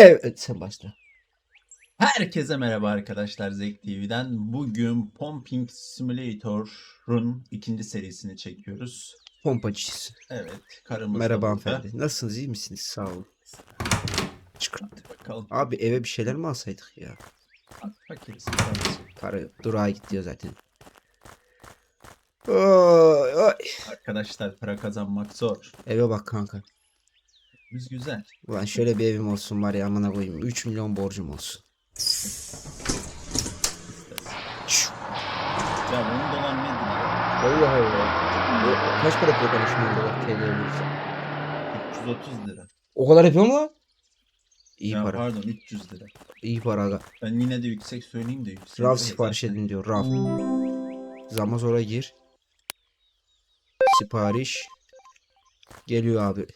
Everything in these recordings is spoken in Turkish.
Evet sen başla. Herkese merhaba arkadaşlar Zek TV'den. Bugün Pumping Simulator'un ikinci serisini çekiyoruz. Pompacıyız. Evet, karımız da Merhaba burada. hanımefendi. Nasılsınız iyi misiniz? Sağ olun. Çıkart. Bakalım. Abi eve bir şeyler mi alsaydık ya? Fakiriz. fakiriz. Para durağa gidiyor zaten. Oy, oy. Arkadaşlar para kazanmak zor. Eve bak kanka. Biz güzel. Ulan şöyle bir evim olsun var ya amına koyayım. 3 milyon borcum olsun. Ya 10 dolar nedir ya? Vallahi ya. Kaç para yapıyor konuşma dolar TL olursa? 330 lira. O kadar yapıyor mu lan? İyi ya para. pardon 300 lira. İyi para aga. Ben yine de yüksek söyleyeyim de yüksek. Rav sipariş edin diyor. Rav. Zamazor'a gir. Sipariş. Geliyor abi.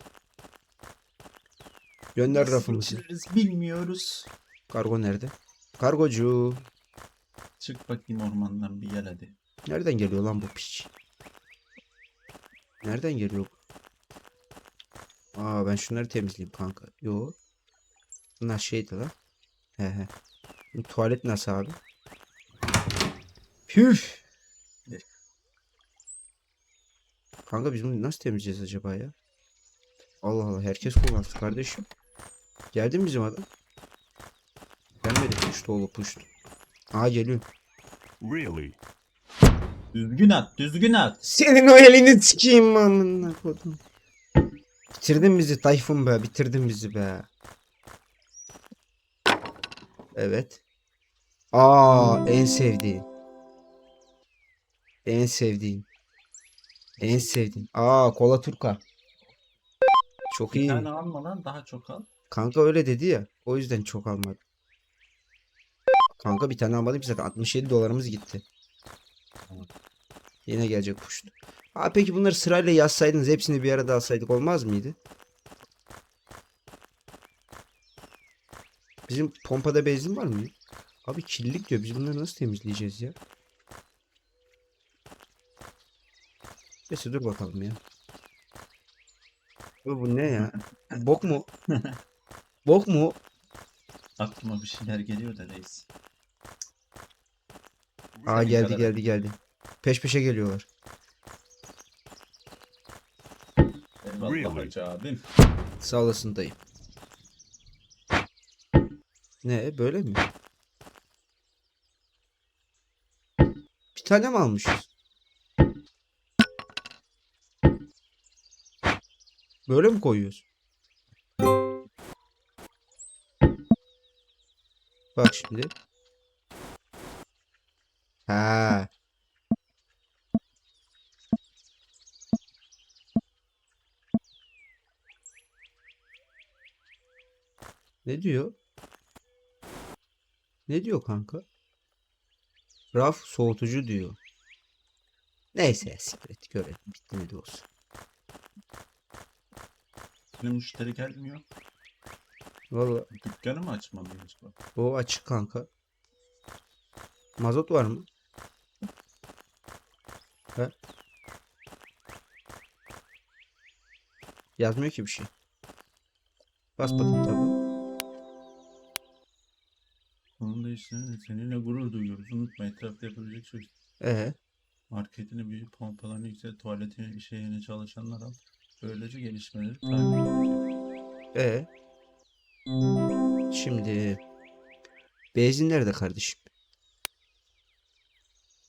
Gönder Nasıl rafımızı. geçiririz bilmiyoruz. Kargo nerede? Kargocu. Çık bakayım ormandan bir gel hadi. Nereden geliyor lan bu piç? Nereden geliyor? Aa ben şunları temizleyeyim kanka. Yo. Bunlar şeydi lan. He he. Bu tuvalet nasıl abi? Püf. Kanka biz bunu nasıl temizleyeceğiz acaba ya? Allah Allah herkes kullansın kardeşim. Geldi mi bizim adam? Gelmedi. Puştu oğlu puştu. Aa geliyor. Really? Düzgün at, düzgün at. Senin o elini sikeyim amına kodum. Bitirdin bizi Tayfun be, bitirdin bizi be. Evet. Aa, en sevdiğin. En sevdiğin. En sevdiğin. Aa, kola turka. Çok Bir iyi. tane alma lan daha çok al. Kanka öyle dedi ya. O yüzden çok almadım. Kanka bir tane almadım ki zaten 67 dolarımız gitti. Yine gelecek puştu. Ha peki bunları sırayla yazsaydınız hepsini bir arada alsaydık olmaz mıydı? Bizim pompada benzin var mı? Abi kirlilik diyor. Biz bunları nasıl temizleyeceğiz ya? Neyse dur bakalım ya. Abi bu ne ya? Bok mu? Bok mu? Aklıma bir şeyler geliyor da reis. Aa Senin geldi kadar- geldi geldi. Peş peşe geliyorlar. Eyvallah Really? hacı abim. Sağ olasın dayı. Ne böyle mi? Bir tane mi almışız? Böyle mi koyuyoruz? Bak şimdi. Ha. Ne diyor? Ne diyor kanka? Raf soğutucu diyor. Neyse siktir et görelim. Bitti ne de olsun. Benim müşteri gelmiyor. Valla Dükkanı mı açmalıyız bak. o açık kanka. Mazot var mı? He? Yazmıyor ki bir şey. Bas bakayım tabi. Onun da işte seninle gurur duyuyoruz. Unutma etrafta yapabilecek şey. Ee, Marketini büyük pompalarını yüksek tuvaletini şeyini çalışanlar al. Böylece gelişmeleri takip ediyor. ee. Şimdi benzin nerede kardeşim?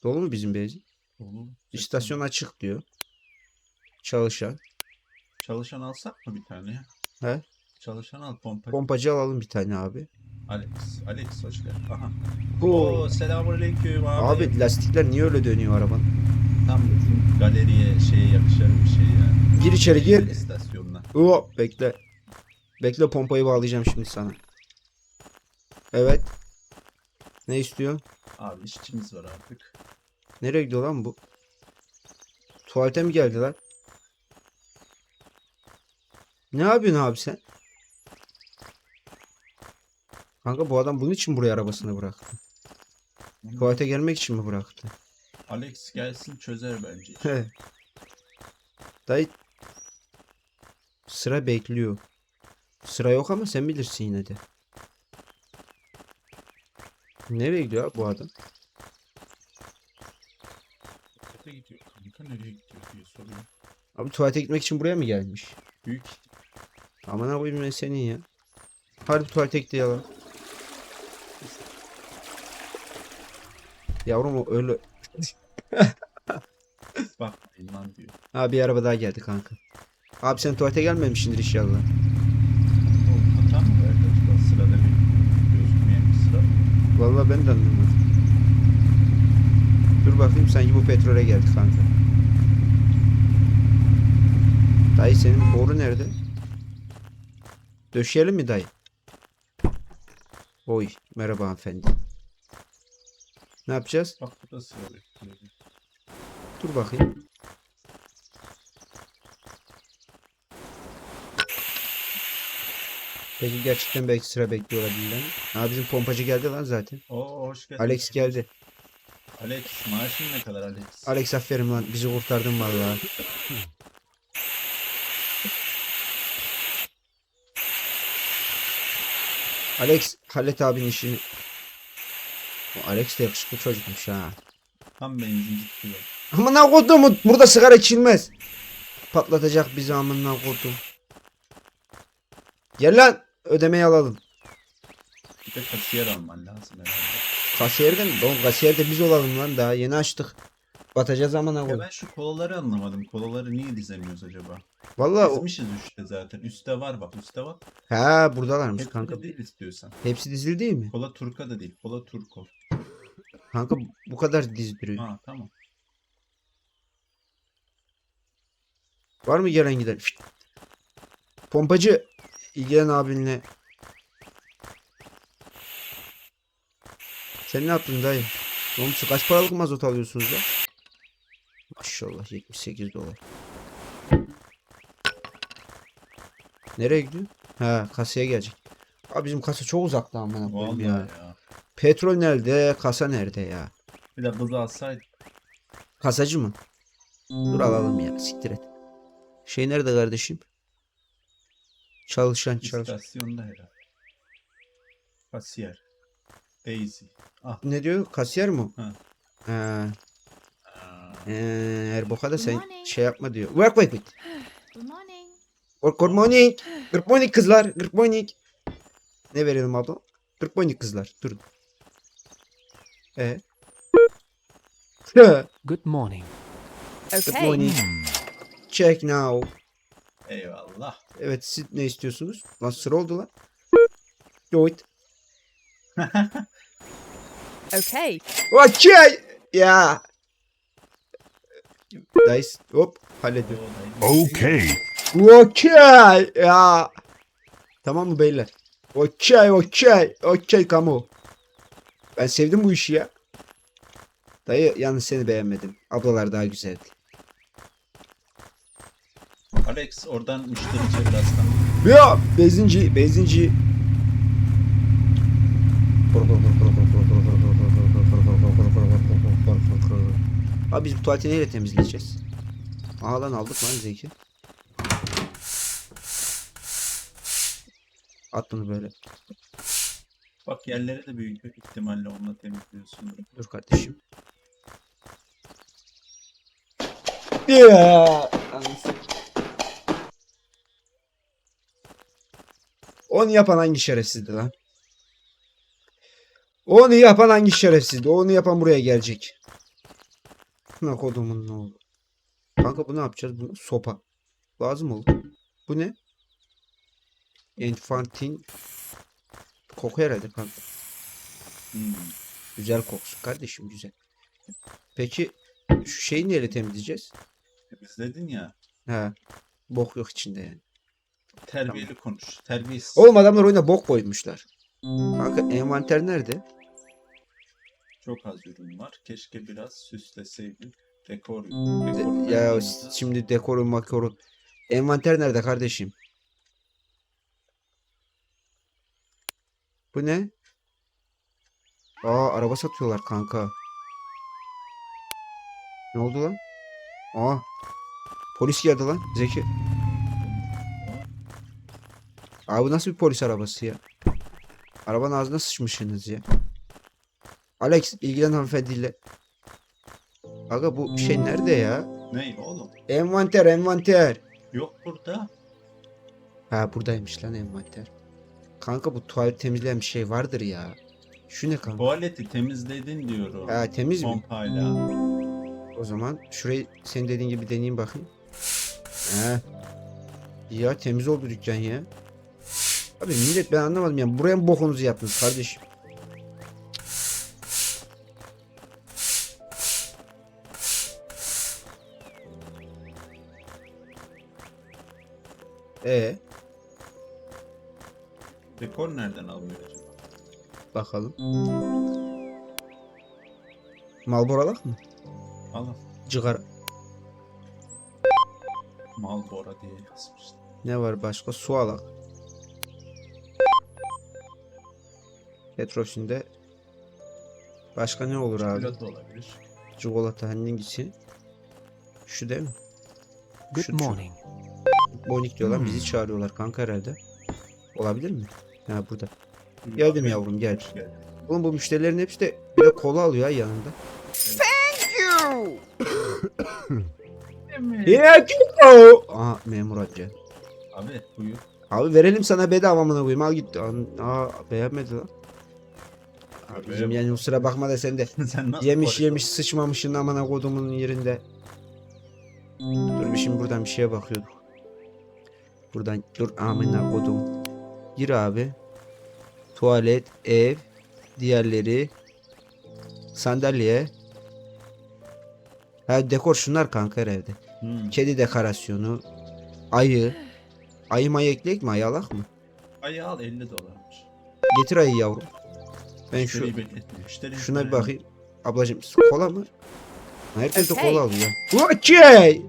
Dolu mu bizim benzin? Oğlum, İstasyon açık diyor. Çalışan. Çalışan alsak mı bir tane? He? Çalışan al pompa. Pompacı alalım bir tane abi. Alex. Alex hoş geldin. Aha. Oo. Selamünaleyküm abi. Abi lastikler niye öyle dönüyor arabanın? Tam galeriye şeye yakışan bir şey ya. Gir içeri gir. İstasyonuna. Oo, bekle. Bekle pompayı bağlayacağım şimdi sana. Evet. Ne istiyor? Abi işçimiz var artık. Nereye gidiyor lan bu? Tuvalete mi geldi lan? Ne yapıyorsun abi sen? Kanka bu adam bunun için buraya arabasını bıraktı. Tuvalete gelmek için mi bıraktı? Alex gelsin çözer bence. He. Dayı sıra bekliyor. Sıra yok ama sen bilirsin yine de. Nereye gidiyor abi bu adam? Tuvalete gidiyor kanka nereye gidiyor diye soruyor. Abi tuvalete gitmek için buraya mı gelmiş? Büyük Aman abi ben senin ya. Harbi tuvalete gitti yalan. Yavrum o öyle. bakmayın lan diyor. Ha bir araba daha geldi kanka. Abi sen tuvalete gelmemişsindir inşallah. O hata mı verdi acaba sırada bir gözükmeyen bir sıra? Vallahi ben de anlamadım. Dur bakayım sanki bu petrole geldi kanka. Dayı senin boru nerede? Döşeyelim mi dayı? Oy merhaba hanımefendi. Ne yapacağız? Bak bu da sıra bekliyor. Dur bakayım. Peki gerçekten belki sıra bekliyor olabilirler? Ha bizim pompacı geldi lan zaten. Oo hoş geldin. Alex geldi. Alex maaşın ne kadar Alex? Alex aferin lan bizi kurtardın vallahi. Alex hallet abinin işini. Bu Alex de yakışıklı çocukmuş ha. Tam benzinci diyor. Amına kodum burada sigara içilmez. Patlatacak bizi amına kodum. Gel lan ödemeyi alalım. Bir de kasiyer alman lazım herhalde. Kasiyerden oğlum kasiyer de biz olalım lan daha yeni açtık. Batacağız amına Ya kodum. ben şu kolaları anlamadım. Kolaları niye dizemiyoruz acaba? Vallahi o- Dizmişiz üstte zaten. Üste var bak üstte var. ha buradalarmış Hepsi kanka. de değil istiyorsan. Hepsi dizili değil mi? Kola turka da değil. Kola turko. Kanka bu kadar dizdiriyor. Ha tamam. Var mı gelen giden? Şşt. Pompacı ilgilen abinle. Sen ne yaptın dayı? Oğlum kaç paralık mazot alıyorsunuz ya? Maşallah 78 dolar. Nereye gidiyor? Ha kasaya gelecek. Abi bizim kasa çok uzakta amına koyayım ya. ya. Petrol nerede? Kasa nerede ya? Bir de kızı alsaydık. Kasacı mı? Dur alalım ya siktir et. Şey nerede kardeşim? Çalışan çalışan. İstasyonda herhalde. Kasiyer. Daisy. Ah. Ne diyor? Kasiyer mi? Ha. Ha. Aa, Ee, Erboka da sen şey yapma diyor. Work wait wait. Good morning. Good good morning. Good morning kızlar. Good morning. Ne verelim abla? Good morning kızlar. Durun. E. Good morning. Good Okay. morning. Check now. Eyvallah. Evet siz ne istiyorsunuz? Lan sıra oldu lan. Do it. Okay. Okay. Ya. Nice. Hop. Hallediyor. Okay. Okay. Ya. Tamam mı beyler? Okay, okay. Okay kamu. Ben sevdim bu işi ya. Dayı yalnız seni beğenmedim. Ablalar daha güzeldi. Alex oradan müşteri çevir aslan. Ya benzinci, benzinci. Abi biz bu tuvaleti neyle temizleyeceğiz? Aa lan aldık lan Zeki. At bunu böyle. Bak yerleri de büyük ihtimalle onunla temizliyorsun. Dur kardeşim. Ya. Onu yapan hangi şerefsizdi lan? Onu yapan hangi şerefsizdi? Onu yapan buraya gelecek. Ne kodumun ne oldu? Kanka bu ne yapacağız? Bu sopa. Lazım oldu. Bu ne? Enfantin koku herhalde kanka. Hmm. Güzel kokusu kardeşim güzel. Peki şu şeyi neyle temizleyeceğiz? Temizledin ya. Ha. Bok yok içinde yani. Terbiyeli konuş. Terbiyesiz. Oğlum adamlar oyuna bok koymuşlar. Kanka envanter nerede? Çok az ürün var. Keşke biraz süsleseydin. Dekor. De- dekor ya koyduğunda- s- şimdi dekoru makoru. Envanter nerede kardeşim? Bu ne? Aa araba satıyorlar kanka. Ne oldu lan? Aa. Polis geldi lan Zeki. Abi nasıl bir polis arabası ya? Arabanın ağzına sıçmışsınız ya. Alex ilgilen hanımefendiyle. Aga bu şey nerede ya? Ne oğlum? Envanter envanter. Yok burada. Ha buradaymış lan envanter. Kanka bu tuvalet temizleyen bir şey vardır ya. Şu ne kanka? Tuvaleti temizledin diyorum. Ha temiz mi? Pompayla. O zaman şurayı senin dediğin gibi deneyeyim bakayım. He. Ya temiz oldu dükkan ya. Abi millet ben anlamadım ya. Buraya mı bokunuzu yaptınız kardeşim? E Dekor nereden alınıyor acaba? bakalım. Malboralak mı? Alın. Cigara. Malbora diye yazmışlar. Ne var başka? Su alak. Petrofinde başka ne olur abi? Çikolata olabilir. Çikolata hangisi? Şu değil mi? Good Şu- şu. morning. Bonik diyorlar bizi Hmm. çağırıyorlar kanka herhalde. Olabilir mi? Ha burada. Geldim yavrum gel. Gel. Oğlum bu müşterilerin hepsi de bir de kola alıyor ha yanında. Ya Aha memur hacı. Abi buyur. Abi verelim sana bedava amına koyayım al git. Aa beğenmedi lan. Abicim yani kusura bakma da sen de Sen yemiş polis yemiş sıçmamışın amına kodumun yerinde. Dur bir şimdi buradan bir şeye bakıyorduk. Buradan dur amına kodum. Gir abi. Tuvalet, ev, diğerleri sandalye. Ha dekor şunlar kanka evde. Hmm. Kedi dekorasyonu, ayı. Ayı mayı ekleyek mi? Ayı alak mı? Ayı al 50 dolarmış. Getir ayı yavrum. Ben şu şuna bir bakayım. Ablacım kola mı? Herkes de Okey. kola alıyor. Okey.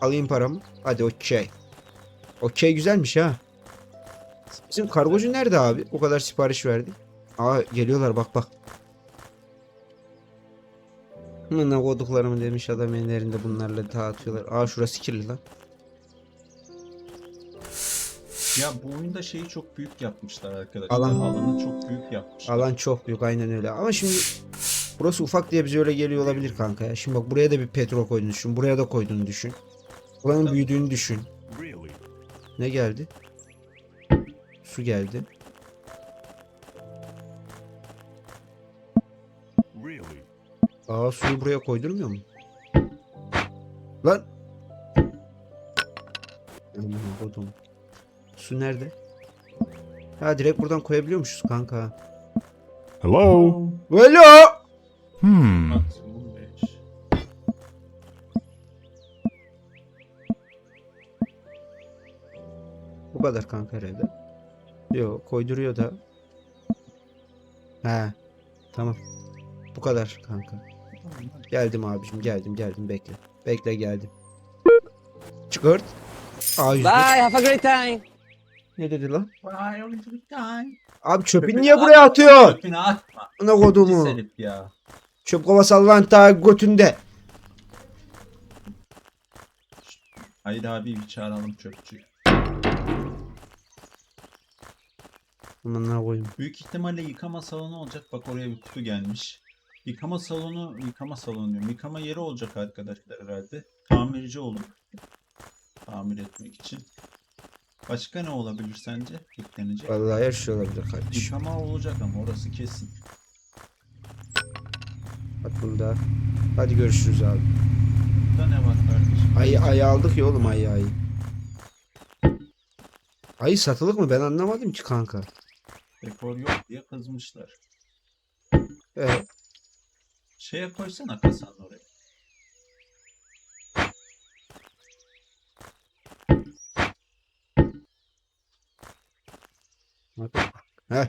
Alayım paramı. Hadi okey. Okey güzelmiş ha. Bizim kargocu nerede abi? O kadar sipariş verdi. Aa geliyorlar bak bak. Ne koduklarımı demiş adam ellerinde bunlarla dağıtıyorlar. Aa şurası kirli lan. Ya bu oyunda şeyi çok büyük yapmışlar arkadaşlar. Alan. Alanı çok büyük yapmışlar. Alan çok büyük aynen öyle. Ama şimdi burası ufak diye bize öyle geliyor olabilir kanka ya. Şimdi bak buraya da bir petrol koyduğunu düşün. Buraya da koyduğunu düşün. Buranın Tabii. büyüdüğünü düşün. Ne geldi? Su geldi. Aa suyu buraya koydurmuyor mu? Lan. Aman kodum. Su nerede? Ha direkt buradan koyabiliyormuşuz kanka. Hello? Velo! Hmm. Maksimum 5. Bu kadar kanka herhalde. Yok koyduruyor da. He. Tamam. Bu kadar kanka. Geldim abicim geldim geldim bekle. Bekle geldim. Çıkart. A100. Bye, have a great time. Ne dedi lan? Abi Çöpünü niye buraya atıyorsun? Çöpünü atma. Pis kodumu. herif ya. Çöp kovası Allah'ın ta götünde. Hayır abi bir çağıralım çöpçü. Aman ne koyayım. Büyük ihtimalle yıkama salonu olacak. Bak oraya bir kutu gelmiş. Yıkama salonu, yıkama salonu diyorum. Yıkama yeri olacak arkadaşlar herhalde. Tamirci olur. Tamir etmek için. Başka ne olabilir sence? Yüklenecek. Vallahi her şey olabilir kardeşim. Yıkama olacak ama orası kesin. Bak bunda. Hadi görüşürüz abi. Burada ne var kardeşim? Ayı, ayı aldık ya oğlum ayı ayı. Ayı satılık mı? Ben anlamadım ki kanka. Dekor yok diye kızmışlar. Evet. Şeye koysana kasanın oraya. Heh.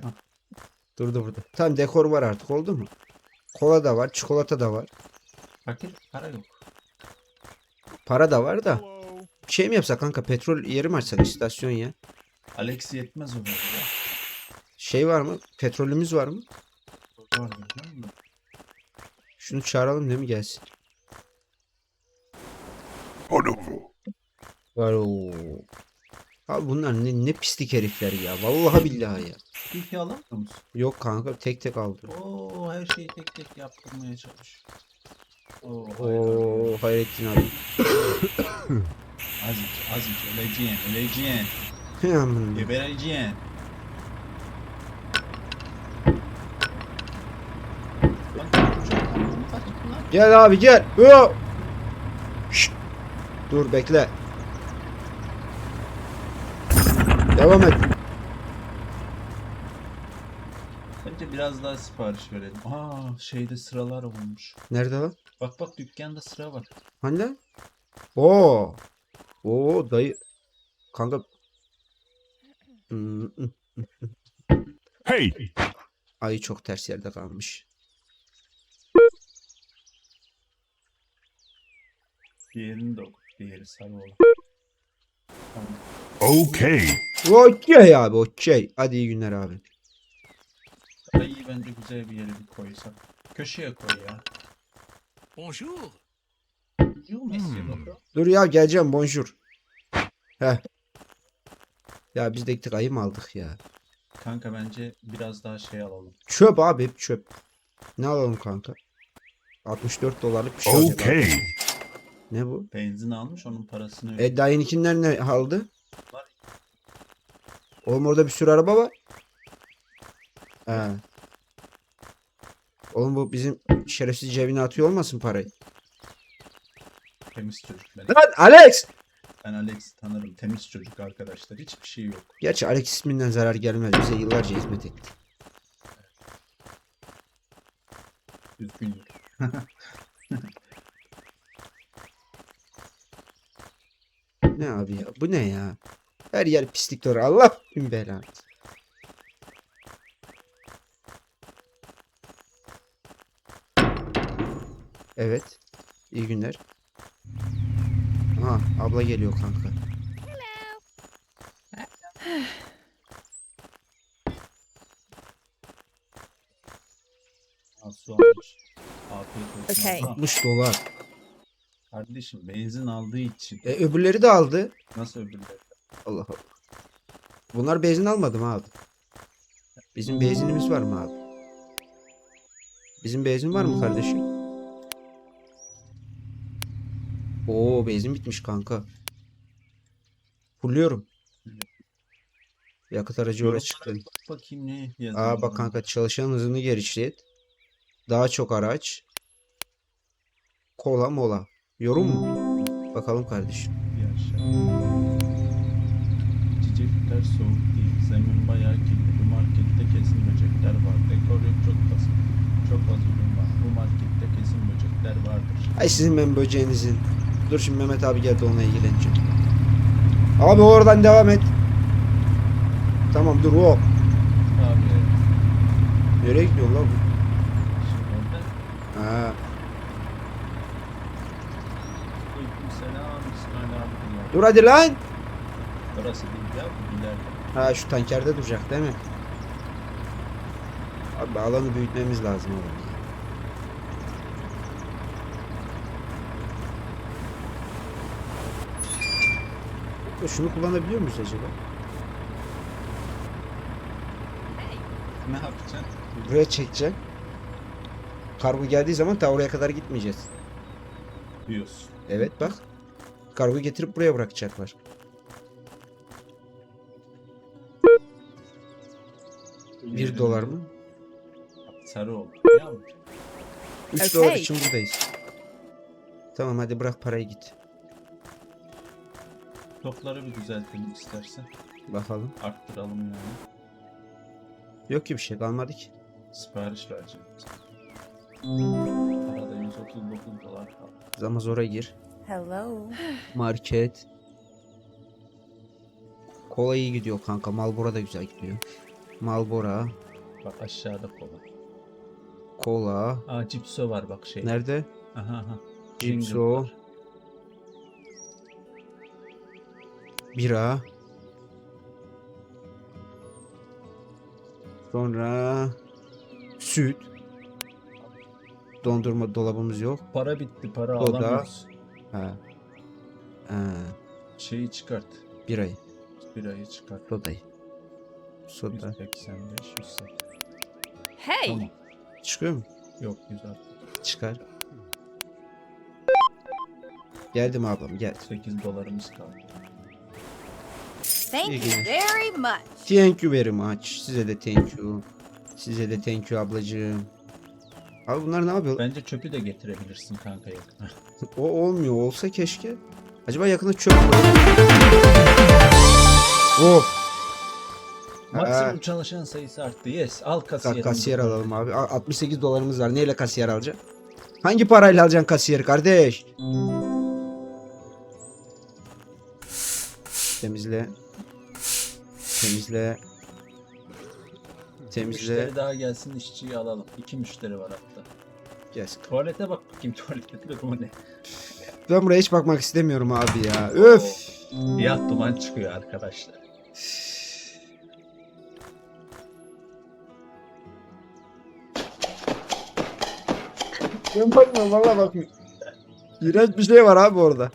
Durdu burada. Tamam dekor var artık oldu mu? Kola da var, çikolata da var. Fakir para yok. Para da var da. Bir şey mi yapsak kanka? Petrol yeri mi açsak istasyon ya? Alex yetmez o ya. Şey var mı? Petrolümüz var mı? Var musun? Şunu çağıralım değil mi gelsin? Var o. Abi bunlar ne, ne pislik herifler ya. Vallahi billahi ya. Tilki alamıyor musun? Yok kanka tek tek aldı. Oo her şeyi tek tek yaptırmaya çalış. Oo, hayır. Oo Hayrettin abi. Aziz, Aziz öleceksin, öleceksin, Aman. gebereceksin. Lan çok korktum, kaçtım lan. Gel abi gel. Şşt. Dur bekle. Devam et. Bence biraz daha sipariş verelim. Aa şeyde sıralar olmuş. Nerede lan? Bak bak dükkanda sıra var. Hani? Oo. Oo dayı. Kanka. Hey! Ayı çok ters yerde kalmış. Diğerini de oku. Diğeri sarı olan. Tamam. Okay. Okey abi okey. Hadi iyi günler abi. Ayıyı bence güzel bir yere bir koysak. Köşeye koy ya. Bonjour. Messi Hmm. Dur ya geleceğim bonjour. Heh. Ya biz de gittik ayı mı aldık ya? Kanka bence biraz daha şey alalım. Çöp abi hep çöp. Ne alalım kanka? 64 dolarlık bir şey alacak abi. Okay. Ne bu? Benzin almış onun parasını öde. E ne aldı? Oğlum orada bir sürü araba var. He. Oğlum bu bizim şerefsiz cebine atıyor olmasın parayı? Temiz çocuk ben. Lan Alex! Ben Alex'i tanırım. Temiz çocuk arkadaşlar. Hiçbir şey yok. Gerçi Alex isminden zarar gelmez. Bize yıllarca hizmet etti. Ne abi ya? Bu ne ya? Her yer pislik doğru. Allah bin belanı. Evet. İyi günler. Aha abla geliyor kanka. Al su almış. Afiyet olsun. Abla. 60 dolar. Kardeşim benzin aldığı için. E öbürleri de aldı. Nasıl öbürleri? Allah Allah. Bunlar benzin almadı mı abi? Bizim benzinimiz var mı abi? Bizim benzin var mı kardeşim? Oo benzin bitmiş kanka. Fulluyorum. Yakıt aracı oraya çıktı. bakayım ne yazıyor. Aa bak kanka çalışan hızını genişlet. Daha çok araç. Kola mola. Yorum mu? Bakalım kardeşim. Aşağı. Soğuk değil. Zemin bayağı kirli. Bu markette kesin böcekler var. Dekor yok çok az. Çok az ürün var. Bu markette kesin böcekler vardır. Ay sizin ben böceğinizin. Dur şimdi Mehmet abi geldi onunla ilgileneceğim. Abi oradan devam et. Tamam dur o. Abi Nereye gidiyor lan bu? şimdi orada. Ha, Aleykümselam dur hadi lan. Orası değil ya. Ha şu tankerde duracak değil mi? Abi alanı büyütmemiz lazım. Ya Şunu kullanabiliyor muyuz acaba? Ne yapacaksın? Buraya çekeceğim. Kargo geldiği zaman ta oraya kadar gitmeyeceğiz. Diyorsun. Evet bak. Kargo getirip buraya bırakacaklar. Bir dolar mı? Sarı oldu. Ya 3 Okey. dolar için buradayız. Tamam hadi bırak parayı git. topları bir düzeltelim istersen. Bakalım. Arttıralım yani. Yok ki bir şey kalmadı ki. Sipariş vereceğim. Arada 139 dolar kaldı. Ama zora gir. Hello. Market. Kola iyi gidiyor kanka. Malbora da güzel gidiyor. Malbora. Bak aşağıda kola. Kola. Aa cipso var bak şey. Nerede? Aha aha. Cipso. Jingle. Bira. Sonra süt. Dondurma dolabımız yok. Para bitti para Soda. alamıyoruz. Ha. Ha. Şeyi çıkart. Birayı. Birayı çıkart. Sodayı. Soda. 185, 180. Hey! Tamam. Çıkıyor mu? Yok 160. Çıkar. Geldim ablam gel. 8 dolarımız kaldı. Thank you very much. Thank you very much. Size de thank you. Size de thank you ablacığım. Abi bunlar ne yapıyor? Bence çöpü de getirebilirsin kanka yakına. O olmuyor. Olsa keşke. Acaba yakında çöp mü? Oh. Maksimum çalışan sayısı arttı. Yes. Al kasiyer. Ka- kasiyer alalım abi. A- 68 dolarımız var. Neyle kasiyer alacaksın? Hangi parayla alacaksın kasiyeri kardeş? Temizle. Temizle. Temizle. Müşteri daha gelsin işçiyi alalım. İki müşteri var hatta. Gelsin. Tuvalete bak bakayım tuvalette durumu ne? Ben buraya hiç bakmak istemiyorum abi ya. Öf. Siyah duman çıkıyor arkadaşlar. Ben bakmıyorum valla bakmıyorum. İğrenç bir şey var abi orada.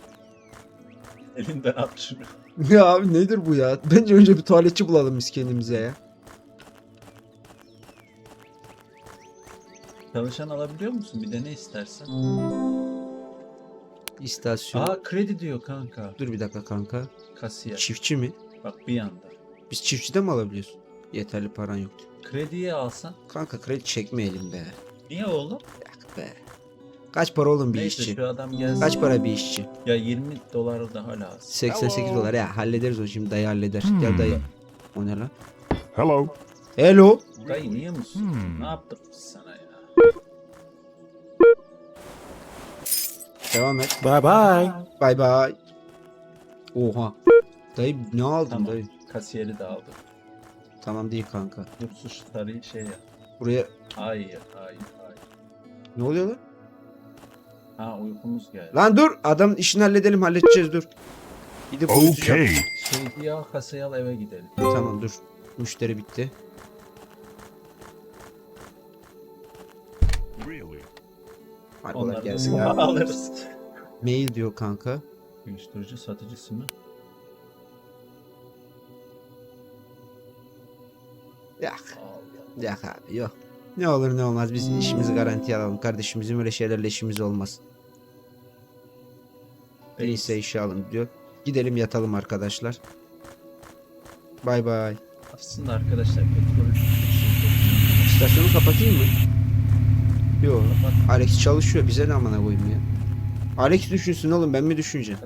Elinden at şunu. Ya abi nedir bu ya? Bence önce bir tuvaletçi bulalım biz kendimize ya. Çalışan alabiliyor musun? Bir de ne istersen. İstasyon. Aa kredi diyor kanka. Dur bir dakika kanka. Kasiyer. Çiftçi mi? Bak bir yanda. Biz çiftçide mi alabiliyoruz? Yeterli paran yoktu. Krediye alsan. Kanka kredi çekmeyelim be. Niye oğlum? Yak be. Kaç para oğlum bir Neyse işçi? şu adam gelsin. Kaç para bir işçi? Ya 20 dolar daha lazım. 88 dolar ya hallederiz o şimdi dayı halleder. Hmm. Gel dayı. O ne lan? Hello. Hello. Dayı niye musun? Hmm. Ne yaptık biz sana ya? Devam et. Bye bye. Bay bay. Oha. Dayı ne aldın Tamam. dayı? Kasiyeri de aldı. Tamam değil kanka. Dur suçları şey yap. Buraya Hayır, hayır, hayır. ne oluyor lan? Ha uykumuz geldi. Lan dur adamın işini halledelim halledeceğiz dur. Gidip. Okay. Şey diye al kasayı al eve gidelim. Tamam dur. Müşteri bitti. Really? Hadi Onları gelsin ya. alırız. Mail diyor kanka. Uyuşturucu satıcısı mı? Allah. Yak abi yok. Ne olur ne olmaz biz işimizi garantiye alalım. Kardeşim bizim öyle şeylerle işimiz olmaz. Neyse işe alın diyor. Gidelim yatalım arkadaşlar. Bay bay. Aslında arkadaşlar petrol İstasyonu kapatayım mı? Yok. Alex çalışıyor. Bize ne amına koyayım ya. Alex düşünsün oğlum ben mi düşüneceğim?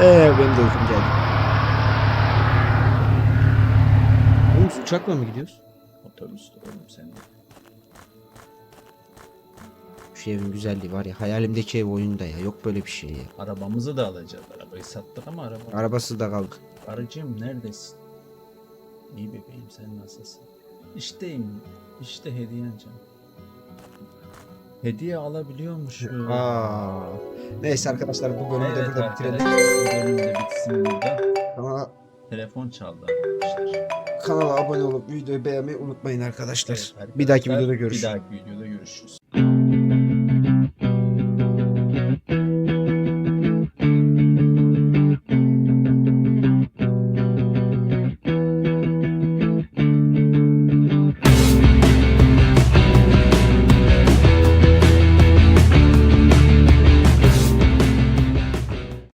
Eee benim de uykum geldi. Oğlum uçakla mı gidiyoruz? Otobüstü oğlum sen de. Şu evin güzelliği var ya hayalimdeki ev oyunda ya yok böyle bir şey ya. Arabamızı da alacağız. Arabayı sattık ama araba. Arabası da kaldı. Arıcığım neredesin? İyi bebeğim sen nasılsın? İşteyim. İşte hediyen canım. Hediye alabiliyormuşum. Aa. Neyse arkadaşlar bu bölümü de Evet burada bitirelim. arkadaşlar bu bölüm de bitsin burada. Ama Telefon çaldı arkadaşlar. kanala abone olup videoyu beğenmeyi unutmayın arkadaşlar. Evet, Bir dahaki arkadaşlar, videoda görüşürüz. Bir dahaki videoda görüşürüz.